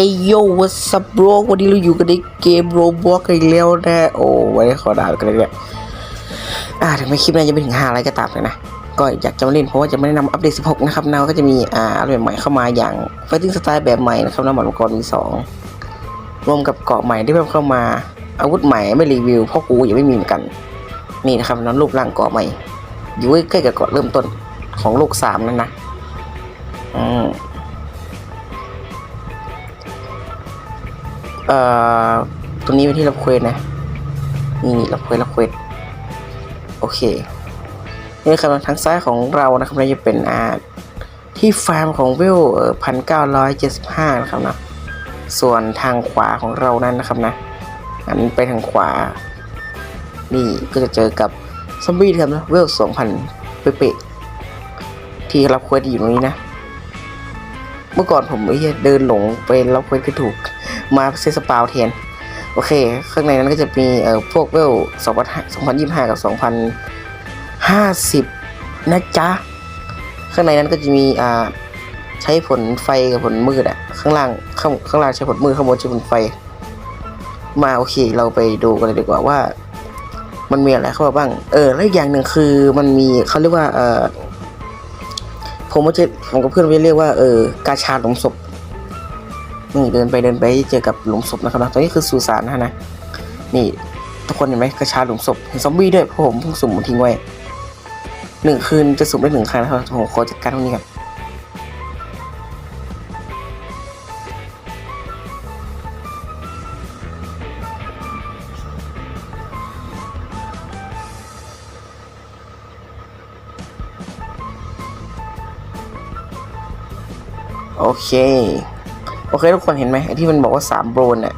เอยโยวัสบโรวันนี้เราอยู่กันในเกมโรบล็อกอีกแล้วนะโอ้ไว้ขอด่ากันเลยเนี่ยอ่าถึงไม่คลิปนี้จะไม่ถึงห้าอะไรก็ตามเลยนะ ก็อยากจะมาเล่นเพราะว่าจะไม่ได้นำอัปเดต 16 นะครับนาก็จะมีอ่าอะไรใหม่เข้ามาอย่าง Fighting Style แบบใหม่นะครับน้ำมันมังกรมีสองรวมกับเกาะใหม่ที่เพิ่มเข้ามา อาวุธใหม่ไม่รีวิวเพราะกูยังไม่มีเหมือนกัน นี่นะครับน้องรูปร่างเกาะใหม่ อยู่ใกล้กับเกาะเริ่มต้นของโลกสามนั่นนะอืม เอ่อตัวนี้เป็นที่รับเควสนะนี่รับเควสรับเควสโอเคนี่ครับทางซ้ายของเรานะครับเราจะเป็นอาที่ฟาร์มของเวลพันเก้าร้อยเจ็ดสิบห้านะครับนะส่วนทางขวาของเรานั้นนะครับนะอันไปทางขวา นี่ก็จะเจอกับซอมบี้ครับนะเวลสองพันเป๊ะๆที่รับเควสอยู่ตรงนี้นะ เมื่อก่อนผมไอ้เหี้ยเดินหลงไปรับเควสคือถูก มาเซสปาวแทนโอเค ข้างในนั้นก็จะมีเอ่อพวกเวลสองพันสองพันยี่ห้ากับสองพันห้าสิบนะจ๊ะ ข้างในนั้นก็จะมีอ่าใช้ผลไฟกับผลมืดอะข้างล่างข้างข้างล่างใช้ผลมืดข้างบนใช้ผลไฟ มาโอเค เราไปดูกันเลยดีกว่าว่า มันมีอะไรเข้ามาบ้าง เออ แล้วอีกอย่างหนึ่งคือมันมีเขาเรียกว่าเออผมก็จะผมกับเพื่อนไปเรียกว่าเออกาชาหลุมศพ นี่เดินไปเดินไปเจอกับหลุมศพนะครับนะตรงนี้คือสุสานนะนะ นี่ทุกคนเห็นไหมกระชาหลุมศพเห็นซอมบี้ด้วยเพราะผมเพิ่งสุ่มมันทิ้งไว้หนึ่งคืนจะสุ่มได้หนึ่งครั้งนะครับผมขอจัดการตรงนี้ก่อนโอเค โอเคทุกคนเห็นไหมไอที่มันบอกว่าสามโบรนเนี่ย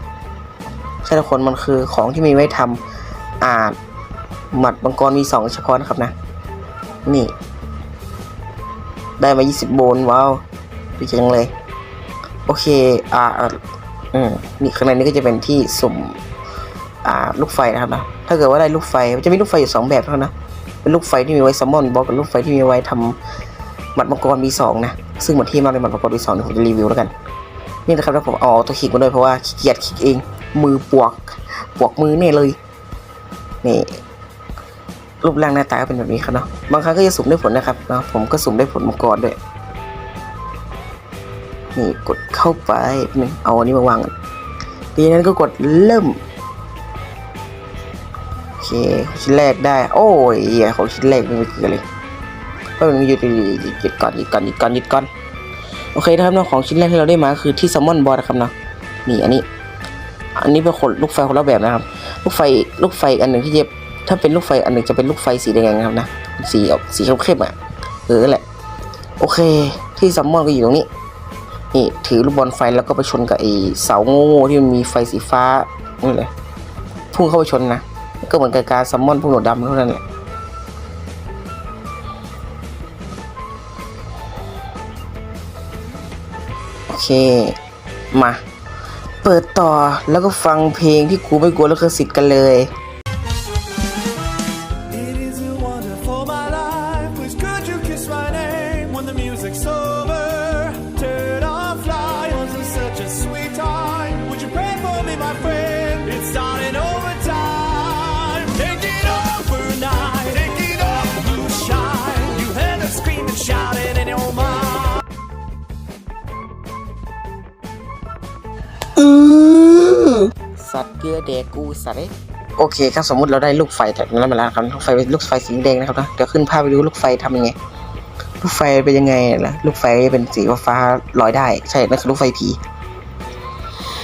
ใช่ทุกคนมันคือของที่มีไว้ทำอ่าหมัดบังกรมีสองเฉพาะนะครับนะ นี่ ได้มา 20 โบนว้าวดีจังเลย โอเค อ่าอืมนี่ข้างในนี้ก็จะเป็นที่สุ่ม อ่า ลูกไฟนะครับนะ ถ้าเกิดว่าได้ลูกไฟ มันจะมีลูกไฟอยู่สองแบบเท่านั้นนะเป็นลูกไฟที่มีไว้ซัมมอนบล็อกกับลูกไฟที่มีไว้ทำหมัดมังกรมีสองนะ ซึ่งหมดที่มากเลยหมัดมังกรมีสองเดี๋ยวผมจะรีวิวแล้วกัน นี่นะครับแล้วผมเอาตัวขีดมาด้วยเพราะว่าขี้เกียจขีดเอง มือปวกปวกมือเนี่ยเลย นี่รูปร่างหน้าตาเป็นแบบนี้ครับเนาะ บางครั้งก็จะสุ่มได้ผลนะครับเนาะ ผมก็สุ่มได้ผลมังกรด้วย นี่กดเข้าไปนึงเอาอันนี้มาวางทีนั้นก็กดเริ่ม โอเค ชิ้นแรกได้ โอ้ยเของชิ้นแรกไม่เกิดเลยก็มันยุดหยุดหยุดหยุดก่อนหยุดก่อนหยุดก่อนหยุดก่อน โอเคนะครับเนาะของชิ้นแรกที่เราได้มาคือที่ซัมมอนบอลนะครับเนาะนี่อันนี้ อันนี้เป็นคนลูกไฟคนละแบบนะครับ ลูกไฟลูกไฟอันหนึ่งที่จะถ้าเป็นลูกไฟอันหนึ่งจะเป็นลูกไฟสีแดงนะครับนะสีออกสีเข้มๆอะเออแหละ โอเค ที่ซัมมอนก็อยู่ตรงนี้นี่ถือลูกบอลไฟแล้วก็ไปชนกับไอ้เสาโง่ที่มันมีไฟสีฟ้านี่เลยพุ่งเข้าไปชนนะก็เหมือนกับการซัมมอนพวกหนวดดำเท่านั้นแหละ เค มา เปิดต่อแล้วก็ฟังเพลงที่กูไม่กลัวแล้วก็สิทธิ์กันเลย It is สัตว์เกลือแดกกูสัตว์เอ้ยโอเคครับสมมติเราได้ลูกไฟจากนั้นมาแล้วครับลูกไฟเป็นลูกไฟสีแดงนะครับนะเดี๋ยวขึ้นภาพไปดูลูกไฟทำยังไง ลูกไฟเป็นยังไงล่ะลูกไฟเป็นสีฟ้าลอยได้ ใช่นั่นคือลูกไฟผี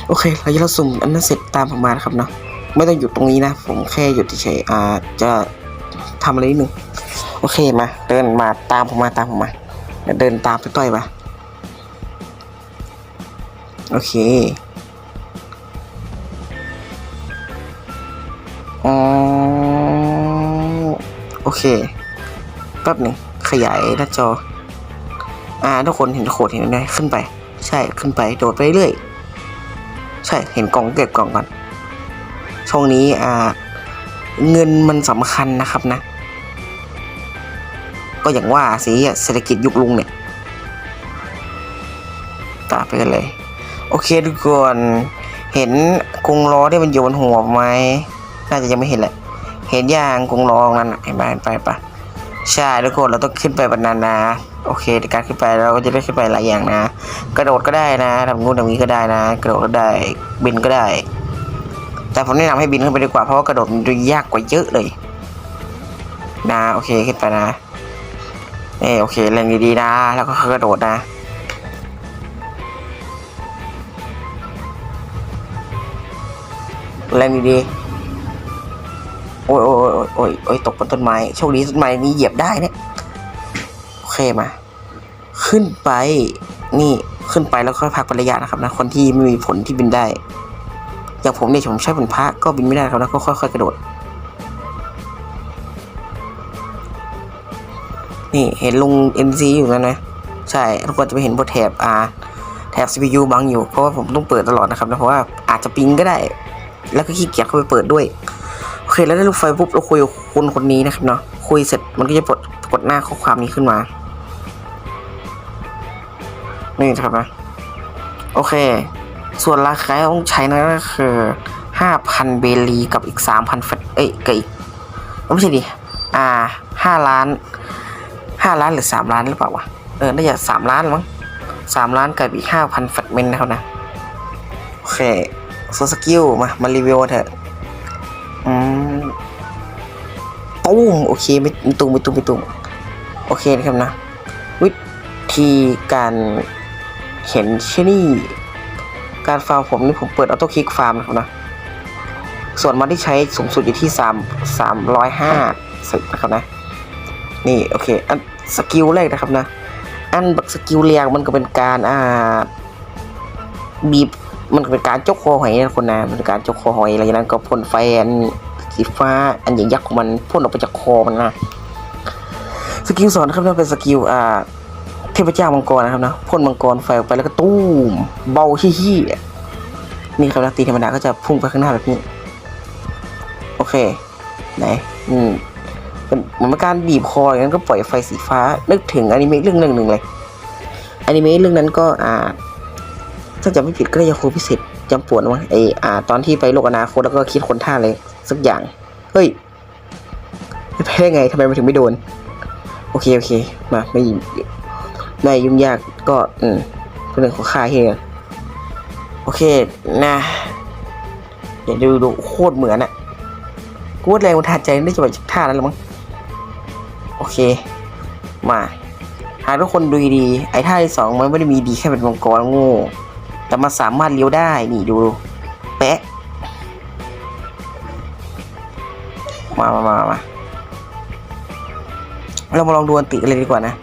โอเคเราจะเราสุ่มอันนั้นเสร็จตามผมมานะครับเนาะไม่ต้องหยุดตรงนี้นะ ผมแค่หยุดเฉยอ่าจะทำอะไรนิดนึงโอเคมาเดินมาตามผมมาตามผมมาเดินตามไปต้อยมาโอเค เค แป๊บหนึ่งขยายหน้าจอ อ่าทุกคนเห็นโคดเห็นไหมขึ้นไป ใช่ขึ้นไปโดดไปเรื่อย ใช่เห็นกล่องเก็บกล่องก่อน ช่วงนี้อ่าเงินมันสำคัญนะครับนะ ก็อย่างว่าสิเศรษฐกิจยุคลุงเนี่ยตามไปกันเลย โอเคทุกคน เห็นกรงล้อที่มันอยู่บนหัวไหม น่าจะยังไม่เห็นแหละ เห็นอย่างกรงล้องนั้นเห็นไหมเห็นไปปะใช่ทุกคนเราต้องขึ้นไปบนนั้นนะ โอเคในการขึ้นไปเราก็จะได้ขึ้นไปหลายอย่างนะ กระโดดก็ได้นะทำนู่นทำนี้ก็ได้นะ กระโดดก็ได้บินก็ได้ แต่ผมแนะนำให้บินขึ้นไปดีกว่าเพราะว่ากระโดดมันดูยากกว่าเยอะเลย นะโอเคขึ้นไปนะเออโอเคแรงดีๆนะ แล้วก็กระโดดนะแรงดีๆ โอ้ยโอ้ยโอ้ยโอ้ยโอ้ยตกบนต้นไม้โชคดีต้นไม้นี้เหยียบได้เนี่ยโอเคมา ขึ้นไป นี่ขึ้นไปแล้วค่อยพักเป็นระยะนะครับนะคนที่ไม่มีผลที่บินได้ อย่างผมเนี่ยผมใช้ผลพระก็บินไม่ได้ครับแล้วก็ค่อยๆกระโดด นี่เห็นลุง NC อยู่นั่นไหมใช่ทุกคนจะไปเห็นบนแถบอ่าแถบ CPU บังอยู่เพราะว่าผมต้องเปิดตลอดนะครับนะเพราะว่าอาจจะปิงก็ได้ แล้วก็ขี้เกียจเข้าไปเปิดด้วย เคแล้วได้ลูกไฟปุ๊บเราคุยกับคนคนนี้นะครับเนาะคุยเสร็จมันก็จะปลดกดหน้าข้อความนี้ขึ้นมานี่ครับนะโอเค ส่วนราคาที่ต้องใช้นะก็คือห้าพันเบลีกับอีกสามพันแฟตเอ้ยกับอีกไม่ใช่ดิอ่าห้าล้านห้าล้านหรือสามล้านหรือเปล่าวะเออน่าจะสามล้านมั้งสามล้านกับอีกห้าพันแฟตเมนนะครับนะโอเคส่วนสกิลมามารีวิวเถอะ ตุ้มโอเคไม่ตุ้มไม่ตุ้มไม่ตุ้มโอเคนะครับนะ วิธีการเห็นที่นี่ การฟาร์มผมนี่ผมเปิดออโต้คลิกฟาร์มนะครับนะส่วนมันที่ใช้สูงสุดอยู่ที่สามสามร้อยห้าสิบนะครับนะ นี่โอเคอันสกิลแรกนะครับนะ อันสกิลเรียงมันก็เป็นการอ่าบีบมันเป็นการจกคอหอยนะคนนะมันเป็นการจกคอหอยอะไรอย่างนั้นก็พ่นไฟอัน สีฟ้า อันใหญ่ยักษ์ของมันพ่นออกไปจากคอมันนะสกิลสองนะครับนั่นเป็นสกิลอ่าเทพเจ้ามังกรนะครับนะพ่นมังกรไฟออกไปแล้วก็ตู้มเบาขี้ๆนี่ครับนะตีธรรมดาก็จะพุ่งไปข้างหน้าแบบนี้ โอเค ไหนอืมเป็นเหมือนการบีบคออย่างนั้นก็ปล่อยไฟสีฟ้า นึกถึงอนิเมะเรื่องหนึ่งหนึ่งเลยอนิเมะเรื่องนั้นก็อ่าถ้าจำไม่ผิดก็ได้ยาคูพิเศษ จำปวดมั้งไออ่า ตอนที่ไปโลกอนาคตแล้วก็คิดคนท่าเลยสักอย่าง เฮ้ยไม่แพ้ได้ไงทำไมมันถึงไม่โดน โอเคโอเค มาไม่ไม่ยุ่งยากก็อืมเป็นเรื่องของค่าเฮียโอเคนะเดี๋ยวดูดูโคตรเหมือนอะกูว่าแรงมันทัดใจได้จะแบบท่านั้นหรือมั้งโอเค มาหากทุกคนดูดีไอ้ท่าที่สองมันไม่ได้มีดีแค่เป็นมังกรโง่ แต่มันสามารถเลี้ยวได้นี่ดูแปะมามามามาเรามาลองดูอันติกันเลยดีกว่านะ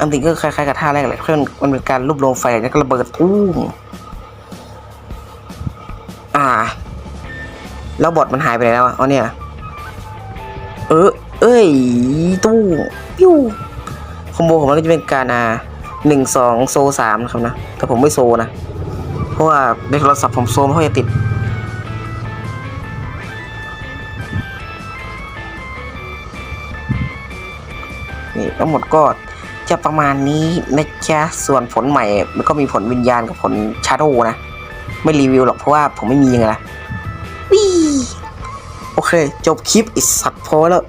อันติก็คล้ายๆกับท่าแรกแหละเพื่อนมันเป็นการรวบรวมไฟแล้วก็ระเบิดตู้มอ่า แล้วบอทมันหายไปไหนแล้วอะอ๋อเนี่ย เออเอ้ยตู้ปิ้วคอมโบของมันก็จะเป็นการอ่า หนึ่งสองโซสามนะครับนะ แต่ผมไม่โซนะ เพราะว่าในโทรศัพท์ผมโซไม่ค่อยจะติด นี่ทั้งหมดก็จะประมาณนี้นะจ๊ะ ส่วนผลใหม่ มันก็มีผลวิญญาณกับผลชาโดนะ ไม่รีวิวหรอกเพราะว่าผมไม่มียังไงล่ะวิโอเค จบคลิปอิสัตว์พอแล้ว